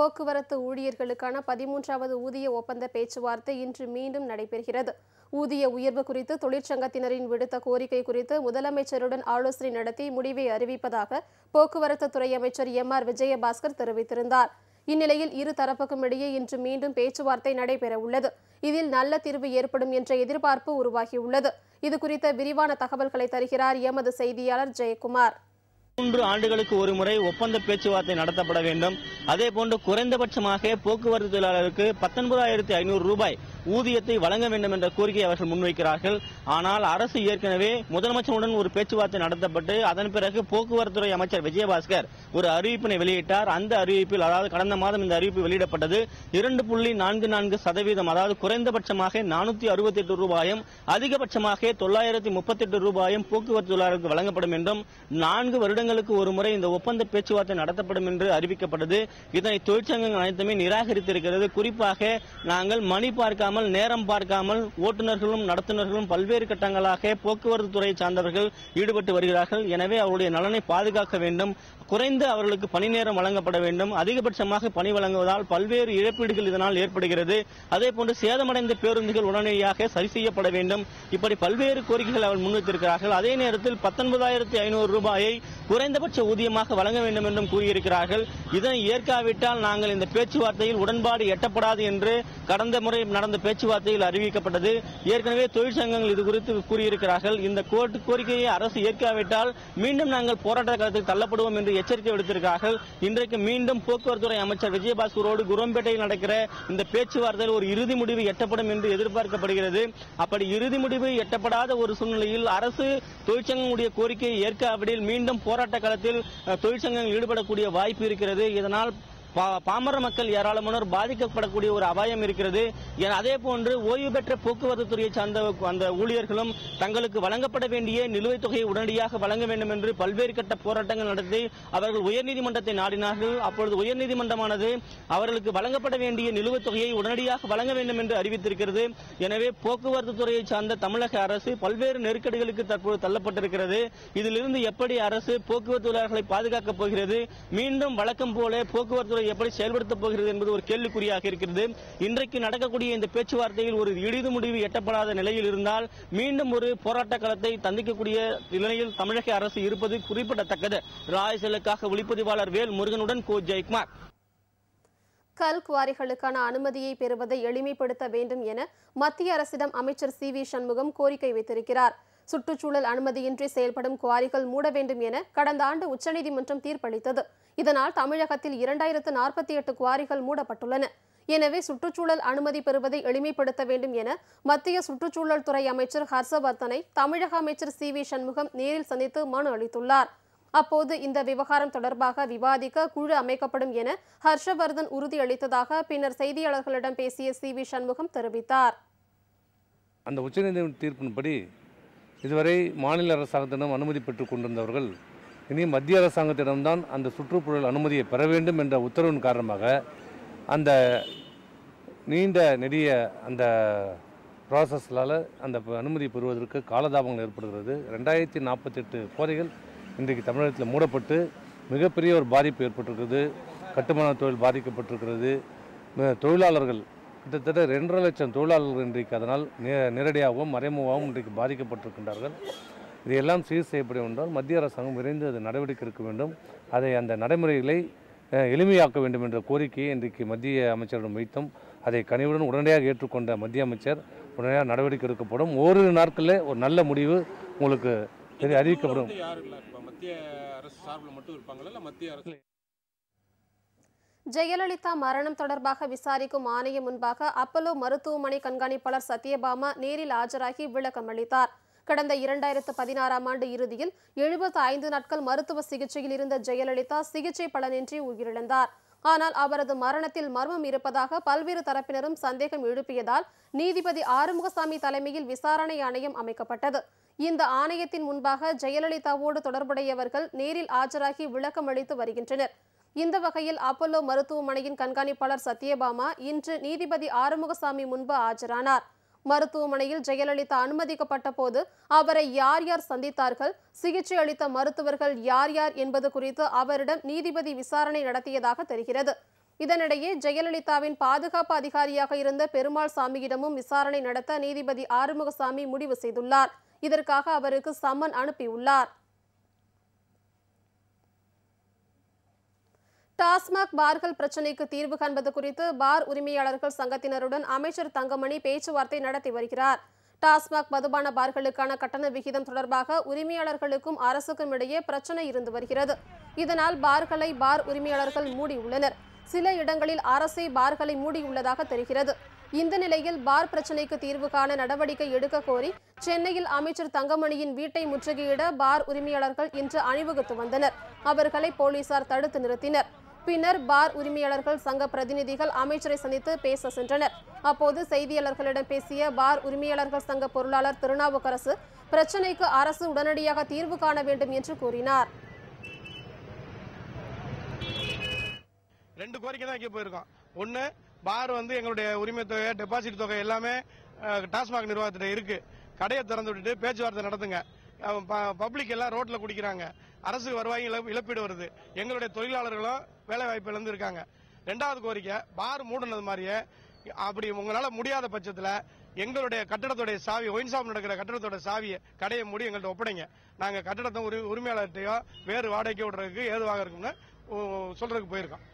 போக்குவரத்து ஊழியர்களுக்கான பதிமூன்றாவது ஊதிய ஒப்பந்த பேச்சுவார்த்தை இன்று மீண்டும் நடைபெறுகிறது. ஊதிய உயர்வு குறித்து தொழிற்சங்கத்தினரின் விடுத்த கோரிக்கை குறித்து முதலமைச்சருடன் ஆலோசனை நடத்தி முடிவை அறிவிப்பதாக போக்குவரத்து துறை அமைச்சர் எம் ஆர் விஜயபாஸ்கர் தெரிவித்திருந்தார். இந்நிலையில் இரு தரப்புக்கும் இடையே இன்று மீண்டும் பேச்சுவார்த்தை நடைபெற உள்ளது. இதில் நல்ல தீர்வு ஏற்படும் என்ற எதிர்பார்ப்பு உருவாகியுள்ளது. இது குறித்த விரிவான தகவல்களை தருகிறார் எமது செய்தியாளர் ஜெயக்குமார். மூன்று ஆண்டுகளுக்கு ஒரு முறை ஒப்பந்த பேச்சுவார்த்தை நடத்தப்பட வேண்டும். அதே போன்று குறைந்தபட்சமாக போக்குவரத்து தொழிலாளருக்கு பத்தொன்பதாயிரத்தி ஐநூறு ரூபாய் ஊதியத்தை வழங்க வேண்டும் என்ற கோரிக்கையை அவர்கள் முன்வைக்கிறார்கள். ஆனால் அரசு ஏற்கனவே முதலமைச்சருடன் ஒரு பேச்சுவார்த்தை நடத்தப்பட்டு அதன் பிறகு போக்குவரத்துறை அமைச்சர் விஜயபாஸ்கர் ஒரு அறிவிப்பினை வெளியிட்டார். அந்த அறிவிப்பில் அதாவது கடந்த மாதம் இந்த அறிவிப்பு வெளியிடப்பட்டது இரண்டு புள்ளி நான்கு நான்கு சதவீதம் அதாவது குறைந்தபட்சமாக நானூத்தி அறுபத்தி எட்டு ரூபாயும் அதிகபட்சமாக தொள்ளாயிரத்தி முப்பத்தி எட்டு ரூபாயும் போக்குவரத்து தொழிலாளருக்கு வழங்கப்படும் என்றும் நான்கு வருடங்கள் மாதங்களுக்கு ஒரு முறை இந்த ஒப்பந்த பேச்சுவார்த்தை நடத்தப்படும் என்று அறிவிக்கப்பட்டது. இதனை தொழிற்சங்கங்கள் அனைத்துமே நிராகரித்திருக்கிறது. குறிப்பாக நாங்கள் மணி பார்க்காமல் நேரம் பார்க்காமல் ஓட்டுநர்களும் நடத்துனர்களும் பல்வேறு கட்டங்களாக போக்குவரத்து துறையை சார்ந்தவர்கள் ஈடுபட்டு வருகிறார்கள். எனவே அவருடைய நலனை பாதுகாக்க வேண்டும். குறைந்து அவர்களுக்கு பணி நேரம் வழங்கப்பட வேண்டும். அதிகபட்சமாக பணி வழங்குவதால் பல்வேறு இழப்பீடுகள் இதனால் ஏற்படுகிறது. அதே போன்று சேதமடைந்த பேருந்துகள் உடனடியாக சரி செய்யப்பட வேண்டும். இப்படி பல்வேறு கோரிக்கைகள் அவர் முன்வைத்திருக்கிறார்கள். அதே நேரத்தில் பத்தொன்பதாயிரத்தி ஐநூறு ரூபாயை குறைந்தபட்ச ஊதியமாக வழங்க வேண்டும் என்றும் கூறியிருக்கிறார்கள். இதனை ஏற்காவிட்டால் நாங்கள் இந்த பேச்சுவார்த்தையில் உடன்பாடு எட்டப்படாது என்று கடந்த முறை நடந்த பேச்சுவார்த்தையில் அறிவிக்கப்பட்டது. ஏற்கனவே தொழிற்சங்கங்கள் இது குறித்து கூறியிருக்கிறார்கள். இந்த கோர்ட்டு கோரிக்கையை அரசு ஏற்காவிட்டால் மீண்டும் நாங்கள் போராட்ட காலத்தில் தள்ளப்படுவோம் என்று எச்சரிக்கை விடுத்திருக்கிறார்கள். இன்றைக்கு மீண்டும் போக்குவரத்துறை அமைச்சர் விஜயபாஸ்கரோடு குரம்பேட்டையில் நடக்கிற இந்த பேச்சுவார்த்தையில் ஒரு இறுதி முடிவு எட்டப்படும் என்று எதிர்பார்க்கப்படுகிறது. அப்படி இறுதி முடிவு எட்டப்படாத ஒரு சூழ்நிலையில் அரசு தொழிற்சங்கங்களுடைய கோரிக்கையை ஏற்காவிடில் மீண்டும் போராட்ட காலத்தில் தொழிற்சங்கங்கள் ஈடுபடக்கூடிய வாய்ப்பு இருக்கிறது. இதனால் பாமர மக்கள் ஏராளமானோர் பாதிக்கப்படக்கூடிய ஒரு அபாயம் இருக்கிறது. அதே போன்று ஓய்வு பெற்ற போக்குவரத்து துறையை சார்ந்த அந்த ஊழியர்களும் தங்களுக்கு வழங்கப்பட வேண்டிய நிலுவைத் தொகையை உடனடியாக வழங்க வேண்டும் என்று பல்வேறு கட்ட போராட்டங்கள் நடத்தி அவர்கள் உயர்நீதிமன்றத்தை நாடினார்கள். அப்பொழுது உயர்நீதிமன்றமானது அவர்களுக்கு வழங்கப்பட வேண்டிய நிலுவைத் தொகையை உடனடியாக வழங்க வேண்டும் என்று அறிவித்திருக்கிறது. எனவே போக்குவரத்து துறையை சார்ந்த தமிழக அரசு பல்வேறு நெருக்கடிகளுக்கு தற்போது தள்ளப்பட்டிருக்கிறது. இதிலிருந்து எப்படி அரசு போக்குவரத்து தொழிலாளர்களை பாதுகாக்கப் போகிறது? மீண்டும் வழக்கம் போல போக்குவரத்து துறை எப்படி செயல்படுத்தப் போகிறது என்பது ஒரு கேள்விக்குறியாக இருக்கிறது. இன்றைக்கு நடக்கக்கூடிய இந்த பேச்சுவார்த்தையில் ஒரு இடிது முடிவு எட்டப்படாத நிலையில் இருந்தால் மீண்டும் ஒரு போராட்ட களத்தை தந்திக்கக்கூடிய நிலையில் தமிழக அரசு இருப்பது குறிப்பிடத்தக்கது. ராயசலுக்காக ஒளிப்பதிவாளர் வேல் முருகனுடன் கோ ஜெயக்குமார். கல் குவாரிகளுக்கான அனுமதியை பெறுவதை எளிமைப்படுத்த வேண்டும் என மத்திய அரசிடம் அமைச்சர் சி வி சண்முகம் கோரிக்கை வைத்திருக்கிறார். சுற்றுச்சூழல் அனுமதியின்றி செயல்படும் குவாரிகள் மூட வேண்டும் என கடந்த ஆண்டு உச்சநீதிமன்றம் தீர்ப்பளித்தது. இதனால் தமிழகத்தில் இரண்டாயிரத்து நாற்பத்தி எட்டு குவாரிகள் மூடப்பட்டுள்ளன. எனவே சுற்றுச்சூழல் அனுமதி பெறுவதை எளிமைப்படுத்த வேண்டும் என மத்திய சுற்றுச்சூழல் துறை அமைச்சர் ஹர்ஷவர்தனை தமிழக அமைச்சர் சி வி சண்முகம் நேரில் சந்தித்து மனு அளித்துள்ளார். அப்போது இந்த விவகாரம் தொடர்பாக விவாதிக்க குழு அமைக்கப்படும் என ஹர்ஷவர்தன் உறுதியளித்ததாக பின்னர் செய்தியாளர்களிடம் பேசிய சி வி சண்முகம் தெரிவித்தார். அந்த உச்சநீதிமன்ற தீர்ப்பின்படி இதுவரை மாநில அரசாங்கத்திடம் அனுமதி பெற்றுக் கொண்டிருந்தவர்கள் இனி மத்திய அரசாங்கத்திடம்தான் அந்த சுற்றுச்சூழல் அனுமதியை பெற வேண்டும் என்ற உத்தரவின் காரணமாக அந்த நீண்ட நெடிய அந்த ப்ராசஸ்லால் அந்த ப- அனுமதி பெறுவதற்கு காலதாபங்கள் ஏற்படுகிறது. ரெண்டாயிரத்தி நாற்பத்தெட்டு கோதைகள் இன்றைக்கு தமிழகத்தில் மூடப்பட்டு மிகப்பெரிய ஒரு பாதிப்பு ஏற்பட்டிருக்கிறது. கட்டுமான தொழில் பாதிக்கப்பட்டிருக்கிறது. தொழிலாளர்கள் கிட்டத்தட்ட ரெண்டரை லட்சம் தொழிலாளர்கள் இன்றைக்கு அதனால் நே- நேரடியாகவும் மறைமுகமாகவும் இன்றைக்கு பாதிக்கப்பட்டிருக்கின்றார்கள். இதையெல்லாம் சீர் செய்யப்படும் என்றால் மத்திய அரசாங்கம் விரைந்து அது நடவடிக்கை எடுக்க வேண்டும். அதை அந்த நடைமுறைகளை எளிமையாக்க வேண்டும் என்ற கோரிக்கையை இன்றைக்கு மத்திய அமைச்சரிடம் வைத்தோம். அதை கனிவுடன் உடனடியாக ஏற்றுக்கொண்ட மத்திய அமைச்சர் உடனடியாக நடவடிக்கை எடுக்கப்படும். ஓரிரு நாட்களில் ஒரு நல்ல முடிவு உங்களுக்கு அறிவிக்கப்படும். யாரும் மத்திய அரசு சார்பில் மட்டும் இருப்பாங்களா? மத்திய அரசு ஜெயலலிதா மரணம் தொடர்பாக விசாரிக்கும் ஆணையம் முன்பாக அப்பல்லோ மருத்துவமனை கண்காணிப்பாளர் சத்யபாமா நேரில் ஆஜராகி விளக்கம் அளித்தார். கடந்த இரண்டாயிரத்து பதினாறாம் ஆண்டு இறுதியில் எழுபத்து ஐந்து நாட்கள் மருத்துவ சிகிச்சையில் இருந்த ஜெயலலிதா சிகிச்சை பலனின்றி உயிரிழந்தார். ஆனால் அவரது மரணத்தில் மர்மம் இருப்பதாக பல்வேறு தரப்பினரும் சந்தேகம் எழுப்பியதால் நீதிபதி ஆறுமுகசாமி தலைமையில் விசாரணை ஆணையம் அமைக்கப்பட்டது. இந்த ஆணையத்தின் முன்பாக ஜெயலலிதாவோடு தொடர்புடையவர்கள் நேரில் ஆஜராகி விளக்கம் அளித்து வருகின்றனர். இந்த வகையில் அப்பல்லோ மருத்துவமனையின் கண்காணிப்பாளர் சத்யபாமா இன்று நீதிபதி ஆறுமுகசாமி முன்பு ஆஜரானார். மருத்துவமனையில் ஜெயலலிதா அனுமதிக்கப்பட்ட போது அவரை யார் யார் சந்தித்தார்கள் சிகிச்சை அளித்த மருத்துவர்கள் யார் யார் என்பது குறித்து அவரிடம் நீதிபதி விசாரணை நடத்தியதாக தெரிகிறது. இதனிடையே ஜெயலலிதாவின் பாதுகாப்பு அதிகாரியாக இருந்த பெருமாள் சாமியிடமும் விசாரணை நடத்த நீதிபதி ஆறுமுகசாமி முடிவு செய்துள்ளார். இதற்காக அவருக்கு சம்மன் அனுப்பியுள்ளார். டாஸ்மாக் பார்கள் பிரச்சினைக்கு தீர்வு காண்பது குறித்து பார் உரிமையாளர்கள் சங்கத்தினருடன் அமைச்சர் தங்கமணி பேச்சுவார்த்தை நடத்தி வருகிறார். டாஸ்மாக் மதுபான பார்களுக்கான கட்டண விகிதம் தொடர்பாக உரிமையாளர்களுக்கும் அரசுக்கும் இடையே பிரச்சனை இருந்து வருகிறது. இதனால் பார்களை பார் உரிமையாளர்கள் மூடியுள்ளனர். சில இடங்களில் அரசே பார்களை மூடியுள்ளதாக தெரிகிறது. இந்த நிலையில் பார் பிரச்சினைக்கு தீர்வு காண நடவடிக்கை எடுக்க கோரி சென்னையில் அமைச்சர் தங்கமணியின் வீட்டை முற்றுகையிட பார் உரிமையாளர்கள் இன்று அணிவகுத்து வந்தனர். அவர்களை போலீசார் தடுத்து நிறுத்தினர். பின்னர் பார் உரிமையாளர்கள் சங்க பிரதிநிதிகள் அமைச்சரை சந்தித்து பேச சென்றனர். அப்போது செய்தியாளர்களிடம் பேசிய பார் உரிமையாளர்கள் சங்க பொருளாளர் திருநாவுக்கரசு பிரச்சினைக்கு அரசு உடனடியாக தீர்வு காண வேண்டும் என்று கூறினார். ரெண்டு கோரிக்கை தான் வைக்க போயிருக்கோம். ஒன்று பார் வந்து எங்களுடைய உரிமை தொகை டெபாசிட் தொகை எல்லாமே டாஸ்மாக் நிர்வாகத்திட்ட இருக்கு. கடையை திறந்து விட்டுட்டு பேச்சுவார்த்தை நடத்துங்க. பப்ளிக் எல்லாம் ரோட்டில் குடிக்கிறாங்க. அரசு வருவாய் இழப்பு- இழப்பீடு வருது. எங்களுடைய தொழிலாளர்களும் வேலை வாய்ப்பு இழந்திருக்காங்க. ரெண்டாவது கோரிக்கை பார் மூடினது மாதிரியே அப்படி உங்களால முடியாத பட்சத்துல எங்களுடைய கட்டடத்துடைய சாவி ஒயின் ஷாப் நடக்கிற கட்டடத்தோட சாவியை கடையை மூடி எங்கள்கிட்ட ஒப்படைங்க. நாங்கள் கட்டடத்தை உரி- உரிமையாளர்கிட்டயோ வேறு வாடகைக்கு விடுறதுக்கு ஏதுவாக இருக்கும்னு சொல்றதுக்கு போயிருக்கோம்.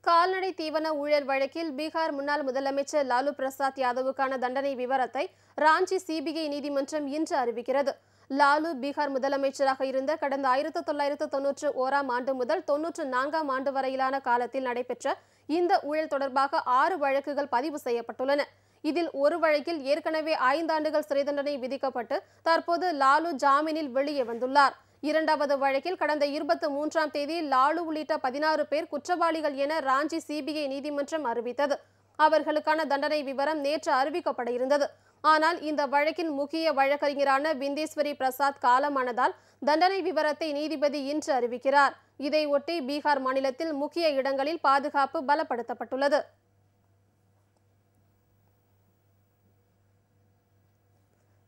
கால்நடை தீவன ஊழல் வழக்கில் பீகார் முன்னாள் முதலமைச்சர் லாலு பிரசாத் யாதவுக்கான தண்டனை விவரத்தை ராஞ்சி சிபிஐ நீதிமன்றம் இன்று அறிவிக்கிறது. லாலு பீகார் முதலமைச்சராக இருந்த கடந்த ஆயிரத்தி தொள்ளாயிரத்து தொன்னூற்று ஓராம் ஆண்டு முதல் தொன்னூற்று நான்காம் ஆண்டு வரையிலான காலத்தில் நடைபெற்ற இந்த ஊழல் தொடர்பாக ஆறு வழக்குகள் பதிவு செய்யப்பட்டுள்ளன. இதில் ஒரு வழக்கில் ஏற்கனவே ஐந்தாண்டுகள் சிறை தண்டனை விதிக்கப்பட்டு தற்போது லாலு ஜாமீனில் வெளியே வந்துள்ளார். இரண்டாவது வழக்கில் கடந்த இருபத்தி மூன்றாம் தேதி லாலு உள்ளிட்ட பதினாறு பேர் குற்றவாளிகள் என ராஞ்சி சிபிஐ நீதிமன்றம் அறிவித்தது. அவர்களுக்கான தண்டனை விவரம் நேற்று அறிவிக்கப்பட இருந்தது. ஆனால் இந்த வழக்கின் முக்கிய வழக்கறிஞரான பிந்தேஸ்வரி பிரசாத் காலமானதால் தண்டனை விவரத்தை நீதிபதி இன்று அறிவிக்கிறார். இதையொட்டி பீகார் மாநிலத்தில் முக்கிய இடங்களில் பாதுகாப்பு பலப்படுத்தப்பட்டுள்ளது.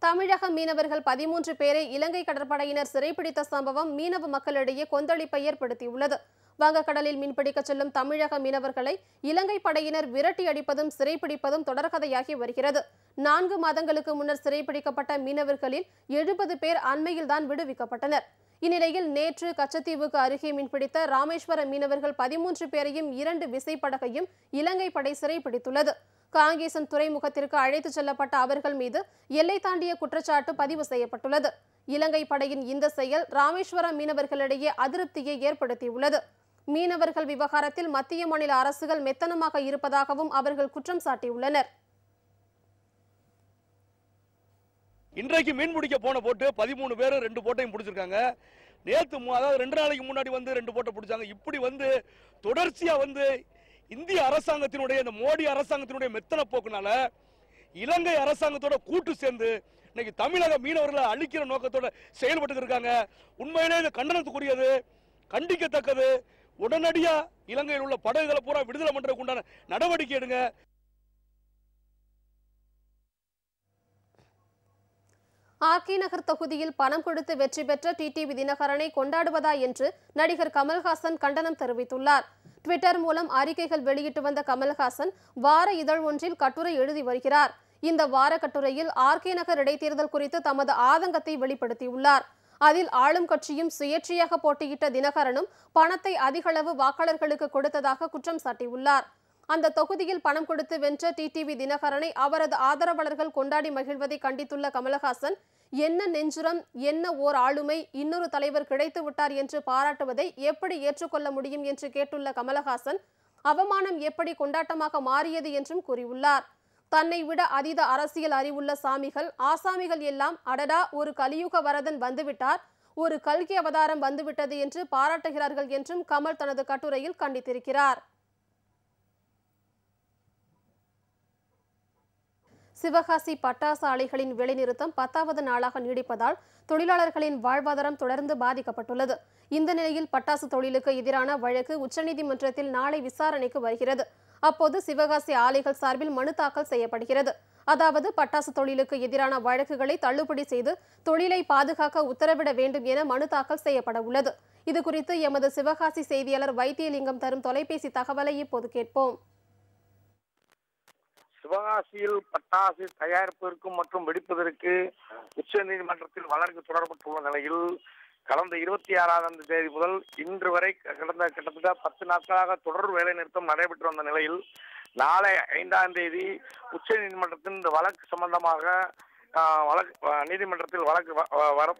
தமிழக மீனவர்கள் பதிமூன்று பேரை இலங்கை கடற்படையினர் சிறைப்பிடித்த சம்பவம் மீனவ மக்களிடையே கொந்தளிப்பை ஏற்படுத்தியுள்ளது. வங்கக்கடலில் மீன்பிடிக்க செல்லும் தமிழக மீனவர்களை இலங்கை படையினர் விரட்டி அடிப்பதும் சிறைப்பிடிப்பதும் தொடர்கதையாகி வருகிறது. நான்கு மாதங்களுக்கு முன்னர் சிறைப்பிடிக்கப்பட்ட மீனவர்களில் எழுபது பேர் அண்மையில்தான் விடுவிக்கப்பட்டனர். இந்நிலையில் நேற்று கச்சத்தீவுக்கு அருகே மீன்பிடித்த ராமேஸ்வர மீனவர்கள் பதிமூன்று பேரையும் இரண்டு விசைப்படகையும் இலங்கை படை சிறைப்பிடித்துள்ளது. காங்கேசன் துறைமுகத்திற்கு அழைத்துச் செல்லப்பட்ட அவர்கள் மீது எல்லை தாண்டிய குற்றச்சாட்டு பதிவு செய்யப்பட்டுள்ளது. இலங்கை படையின் இந்த செயல் ராமேஸ்வரம் மீனவர்களிடையே அதிருப்தியை ஏற்படுத்தியுள்ளது. மீனவர்கள் விவகாரத்தில் மத்திய மாநில அரசுகள் மெத்தனமாக இருப்பதாகவும் அவர்கள் குற்றம் சாட்டியுள்ளனர். இன்றைக்கு மீன் பிடிக்க போன போட்டு பதிமூணு பேர் ரெண்டு போட்டையும் பிடிச்சிருக்காங்க. நேற்று அதாவது ரெண்டு நாளைக்கு முன்னாடி வந்து ரெண்டு போட்டை பிடிச்சாங்க. இப்படி வந்து தொடர்ச்சியா வந்து இந்திய அரசாங்கத்தினுடைய இந்த மோடி அரசாங்கத்தினுடைய மெத்தன போக்குனால இலங்கை அரசாங்கத்தோட கூட்டு சேர்ந்து இன்னைக்கு தமிழக மீனவர்களை அழிக்கிற நோக்கத்தோட செயல்பட்டு இருக்காங்க. உண்மையிலே இது கண்டனத்துக்குரியது கண்டிக்கத்தக்கது. உடனடியா இலங்கையில் உள்ள படகுகளை பூரா விடுதலை பண்ணுறதுக்கு உண்டான நடவடிக்கை எடுங்க. ஆர்கே நகர் தொகுதியில் பணம் கொடுத்து வெற்றி பெற்ற டிடிவி தினகரனை கொண்டாடுவதா என்று நடிகர் கமல்ஹாசன் கண்டனம் தெரிவித்துள்ளார். ட்விட்டர் மூலம் அறிக்கைகள் வெளியிட்டு வந்த கமல்ஹாசன் வார இதழ் ஒன்றில் கட்டுரை எழுதி வருகிறார். இந்த வார கட்டுரையில் ஆர்கே நகர் இடைத்தேர்தல் குறித்து தமது ஆதங்கத்தை வெளிப்படுத்தியுள்ளார். அதில் ஆளும் கட்சியும் சுயேட்சையாக போட்டியிட்ட தினகரனும் பணத்தை அதிகளவு வாக்காளர்களுக்கு கொடுத்ததாக குற்றம் சாட்டியுள்ளார். அந்த தொகுதியில் பணம் கொடுத்து வென்ற டிடிவி தினகரனை அவரது ஆதரவாளர்கள் கொண்டாடி மகிழ்வதை கண்டித்துள்ள கமலஹாசன் என்ன நெஞ்சுரம் என்ன ஓர் ஆளுமை இன்னொரு தலைவர் கிடைத்து விட்டார் என்று பாராட்டுவதை எப்படி ஏற்றுக்கொள்ள முடியும்? என்று கேட்டுள்ள கமலஹாசன் அவமானம் எப்படி கொண்டாட்டமாக மாறியது? என்றும் கூறியுள்ளார். தன்னை விட அதீத அரசியல் அறிவுள்ள சாமிகள் ஆசாமிகள் எல்லாம் அடடா ஒரு கலியுக வரதன் வந்துவிட்டார் ஒரு கல்கி அவதாரம் வந்துவிட்டது என்று பாராட்டுகிறார்கள் என்றும் கமல் தனது கட்டுரையில் கண்டித்திருக்கிறார். சிவகாசி பட்டாசு ஆலைகளின் வேலைநிறுத்தம் பத்தாவது நாளாக நீடிப்பதால் தொழிலாளர்களின் வாழ்வாதாரம் தொடர்ந்து பாதிக்கப்பட்டுள்ளது. இந்த நிலையில் பட்டாசு தொழிலுக்கு எதிரான வழக்கு உச்சநீதிமன்றத்தில் நாளை விசாரணைக்கு வருகிறது. அப்போது சிவகாசி ஆலைகள் சார்பில் மனு தாக்கல் செய்யப்படுகிறது. அதாவது பட்டாசு தொழிலுக்கு எதிரான வழக்குகளை தள்ளுபடி செய்து தொழிலை பாதுகாக்க உத்தரவிட வேண்டும் என மனு தாக்கல் செய்யப்பட உள்ளது. இதுகுறித்து எமது சிவகாசி செய்தியாளர் வைத்தியலிங்கம் தரும் தொலைபேசி தகவலை இப்போது கேட்போம். சிவகாசியில் பட்டாசு தயாரிப்பதற்கு மற்றும் வெடிப்பதற்கு உச்ச நீதிமன்றத்தில் வழக்கு தொடரப்பட்டுள்ள நிலையில் கடந்த இருபத்தி ஆறாம் தேதி முதல் இன்று வரை கடந்த கிட்டத்தட்ட பத்து நாட்களாக தொடர் வேலை நிறுத்தம் நடைபெற்று வந்த நிலையில் நாளை ஐந்தாம் தேதி உச்ச நீதிமன்றத்தின் இந்த வழக்கு சம்பந்தமாக வழக்கு நீதிமன்றத்தில் வழக்கு வ- வ- வர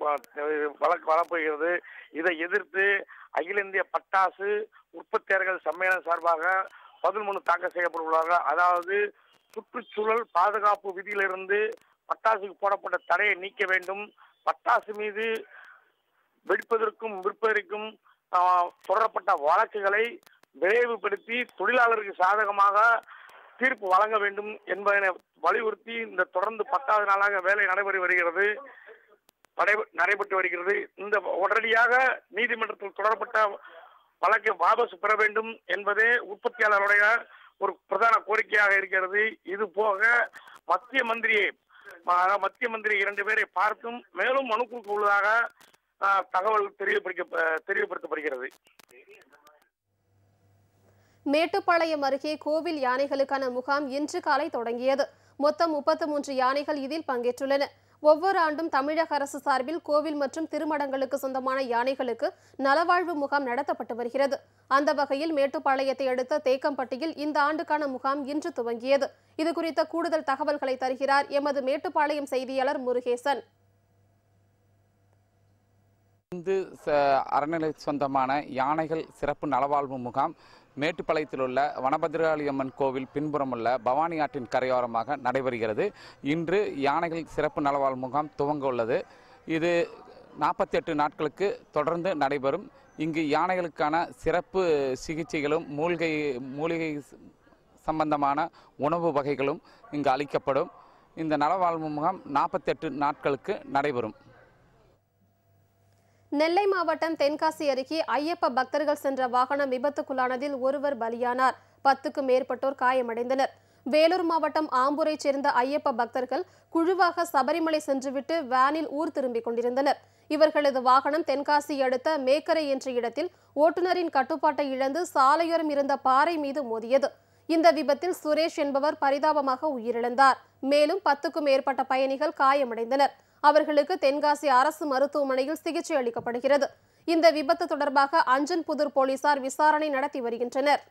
வழக்கு வரப்போகிறது. இதை எதிர்த்து அகில இந்திய பட்டாசு உற்பத்தியாளர்கள் சம்மேளனம் சார்பாக பதில் மனு தாக்கல் செய்யப்பட்டுள்ளார்கள் அதாவது சுற்றுச்சூழல் பாதுகாப்பு விதியிலிருந்து பட்டாசுக்கு போடப்பட்ட தடையை நீக்க வேண்டும். பட்டாசு மீது வெடிப்பதற்கும் விற்பதற்கும் தொடரப்பட்ட வழக்குகளை விரைவுபடுத்தி தொழிலாளருக்கு சாதகமாக தீர்ப்பு வழங்க வேண்டும் என்பதனை வலியுறுத்தி இந்த தொடர்ந்து பத்தாவது நாளாக வேலை நடைபெறி வருகிறது. நடைபெ- நடைபெற்று வருகிறது. இந்த உடனடியாக நீதிமன்றத்தில் தொடரப்பட்ட வழக்கை வாபஸ் பெற வேண்டும் என்பதே உற்பத்தியாளருடைய ஒரு பிரதான கோரிக்கையாக இருக்கிறது. இது போக மத்திய மந்திரியை மத்திய மந்திரி இரண்டு பேரை பார்த்தும் மேலும் மனு கொடுக்க உள்ளதாக தகவல் தெரியப்படுத்த தெரியப்படுத்தப்படுகிறது. மேட்டுப்பாளையம் அருகே கோவில் யானைகளுக்கான முகாம் இன்று காலை தொடங்கியது. மொத்தம் முப்பத்து மூன்று யானைகள் இதில் பங்கேற்றுள்ளன. ஒவ்வொரு ஆண்டும் தமிழக அரசு சார்பில் கோவில் மற்றும் திருமடங்களுக்கு சொந்தமான யானைகளுக்கு நலவாழ்வு முகாம் நடத்தப்பட்டு வருகிறது. அந்த வகையில் மேட்டுப்பாளையத்தை அடுத்த தேக்கம்பட்டியில் இந்த ஆண்டுக்கான முகாம் இன்று துவங்கியது. இது குறித்த கூடுதல் தகவல்களை தருகிறார் எமது மேட்டுப்பாளையம் செய்தியாளர் முருகேசன். இந்து அறநிலை சொந்தமான யானைகள் சிறப்பு நலவாழ்வு முகாம் மேட்டுப்பாளையத்தில் உள்ள வனபத்ரகாளியம்மன் கோவில் பின்புறம் உள்ள பவானி ஆற்றின் கரையோரமாக நடைபெறுகிறது. இன்று யானைகள் சிறப்பு நலவாழ்வு முகாம் துவங்க உள்ளது இது நாற்பத்தெட்டு நாட்களுக்கு தொடர்ந்து நடைபெறும். இங்கு யானைகளுக்கான சிறப்பு சிகிச்சைகளும் மூலிகை மூலிகை சம்பந்தமான உணவு வகைகளும் இங்கு அளிக்கப்படும். இந்த நலவாழ்வு முகாம் நாற்பத்தெட்டு நாட்களுக்கு நடைபெறும். நெல்லை மாவட்டம் தென்காசி அருகே ஐயப்ப பக்தர்கள் சென்ற வாகனம் விபத்துக்குள்ளானதில் ஒருவர் பலியானார். பத்துக்கும் மேற்பட்டோர் காயமடைந்தனர். வேலூர் மாவட்டம் ஆம்பூரைச் சேர்ந்த ஐயப்ப பக்தர்கள் குழுவாக சபரிமலை சென்றுவிட்டு வேனில் ஊர் திரும்பிக் கொண்டிருந்தனர். இவர்களது வாகனம் தென்காசி அடுத்த மேக்கரை என்ற இடத்தில் ஓட்டுநரின் கட்டுப்பாட்டை இழந்து சாலையோரம் இருந்த பாறை மீது மோதியது. இந்த விபத்தில் சுரேஷ் என்பவர் பரிதாபமாக உயிரிழந்தார். மேலும் பத்துக்கும் மேற்பட்ட பயணிகள் காயமடைந்தனர். அவர்களுக்கு தென்காசி அரசு மருத்துவமனையில் சிகிச்சை அளிக்கப்படுகிறது. இந்த விபத்து தொடர்பாக அஞ்சன்புதூர் போலீசார் விசாரணை நடத்தி வருகின்றனர்.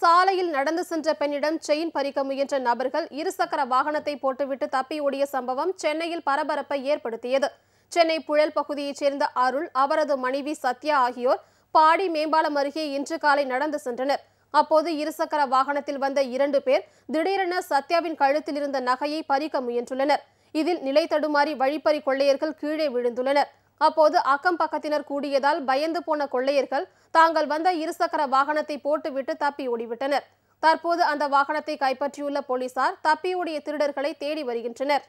சாலையில் நடந்து சென்ற பெண்ணிடம் செயின் பறிக்க முயன்ற நபர்கள் இருசக்கர வாகனத்தை போட்டுவிட்டு தப்பி ஓடிய சம்பவம் சென்னையில் பரபரப்பை ஏற்படுத்தியது. சென்னை புழல் பகுதியைச் சேர்ந்த அருள் அவரது மனைவி சத்யா ஆகியோர் பாடி மேம்பாலம் அருகே இன்று காலை நடந்து சென்றனர். அப்போது இருசக்கர வாகனத்தில் வந்த இரண்டு பேர் திடீரென சத்யாவின் கழுத்தில் இருந்த நகையை பறிக்க முயன்றுள்ளனர். இதில் நிலை தடுமாறி வழிப்பறி கொள்ளையர்கள் கீழே விழுந்துள்ளனர். அப்போது அக்கம் பக்கத்தினர் கூடியதால் பயந்து போன கொள்ளையர்கள் தாங்கள் வந்த இருசக்கர வாகனத்தை போட்டுவிட்டு தப்பி ஓடிவிட்டனர். தற்போது அந்த வாகனத்தை கைப்பற்றியுள்ள போலீசார் தப்பியோடிய திருடர்களை தேடி வருகின்றனர்.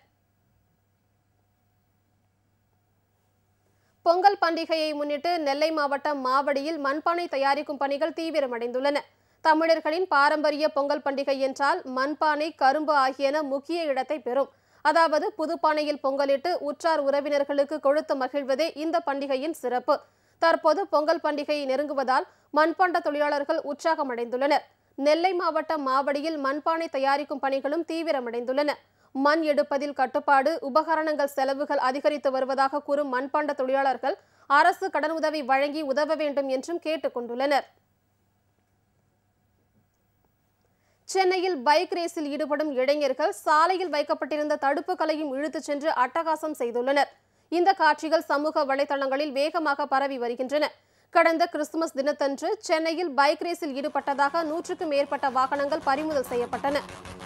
பொங்கல் பண்டிகையை முன்னிட்டு நெல்லை மாவட்டம் மாவடியில் மண்பானை தயாரிக்கும் பணிகள் தீவிரமடைந்துள்ளன. தமிழர்களின் பாரம்பரிய பொங்கல் பண்டிகை என்றால் மண்பானை கரும்பு ஆகியன முக்கிய இடத்தை பெறும். அதாவது புதுப்பானையில் பொங்கலிட்டு உற்றார் உறவினர்களுக்கு கொழுத்து மகிழ்வதே இந்த பண்டிகையின் சிறப்பு. தற்போது பொங்கல் பண்டிகையை நெருங்குவதால் மண்பாண்ட தொழிலாளர்கள் உற்சாகமடைந்துள்ளனர். நெல்லை மாவட்டம் மாவடியில் மண்பானை தயாரிக்கும் பணிகளும் தீவிரமடைந்துள்ளன. மண் எடுப்பதில் கட்டுப்பாடு உபகரணங்கள் செலவுகள் அதிகரித்து வருவதாக கூறும் மண்பாண்ட தொழிலாளர்கள் அரசு கடனுதவி வழங்கி உதவ வேண்டும் என்றும் கேட்டுக் கொண்டுள்ளனர் சென்னையில் பைக் ரேஸில் ஈடுபடும் இளைஞர்கள் சாலையில் வைக்கப்பட்டிருந்த தடுப்புகளையும் இழுத்துச் சென்று அட்டகாசம் செய்துள்ளனர். இந்த காட்சிகள் சமூக வலைதளங்களில் வேகமாக பரவி வருகின்றன. கடந்த கிறிஸ்துமஸ் தினத்தன்று சென்னையில் பைக் ரேஸில் ஈடுபட்டதாக நூற்றுக்கும் மேற்பட்ட வாகனங்கள் பறிமுதல் செய்யப்பட்டன.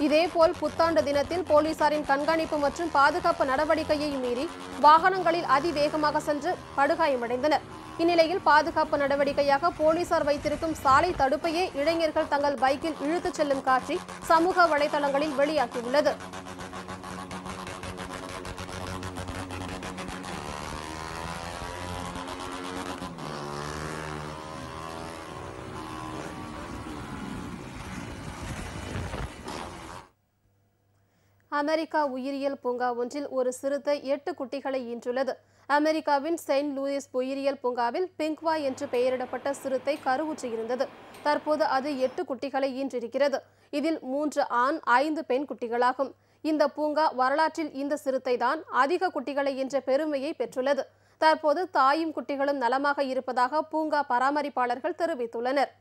இதேபோல் புத்தாண்டு தினத்தில் போலீசாரின் கண்காணிப்பு மற்றும் பாதுகாப்பு நடவடிக்கையை மீறி வாகனங்களில் அதிவேகமாக சென்று படுகாயமடைந்தனர். இந்நிலையில் பாதுகாப்பு நடவடிக்கையாக போலீசார் வைத்திருக்கும் சாலை தடுப்பையே இளைஞர்கள் தங்கள் பைக்கில் இழுத்துச் செல்லும் காட்சி சமூக வலைதளங்களில் வெளியாகியுள்ளது. அமெரிக்கா உயிரியல் பூங்கா ஒன்றில் ஒரு சிறுத்தை எட்டு குட்டிகளை ஈன்றுள்ளது. அமெரிக்காவின் செயின்ட் லூயிஸ் உயிரியல் பூங்காவில் பிங்க்வா என்று பெயரிடப்பட்ட சிறுத்தை கருவுற்று இருந்தது. தற்போது அது எட்டு குட்டிகளை ஈன்றிருக்கிறது. இதில் மூன்று ஆண் ஐந்து பெண் குட்டிகளாகும். இந்த பூங்கா வரலாற்றில் இந்த சிறுத்தை தான் அதிக குட்டிகளை என்ற பெருமையை பெற்றுள்ளது. தற்போது தாயும் குட்டிகளும் நலமாக இருப்பதாக பூங்கா பராமரிப்பாளர்கள் தெரிவித்துள்ளனர்.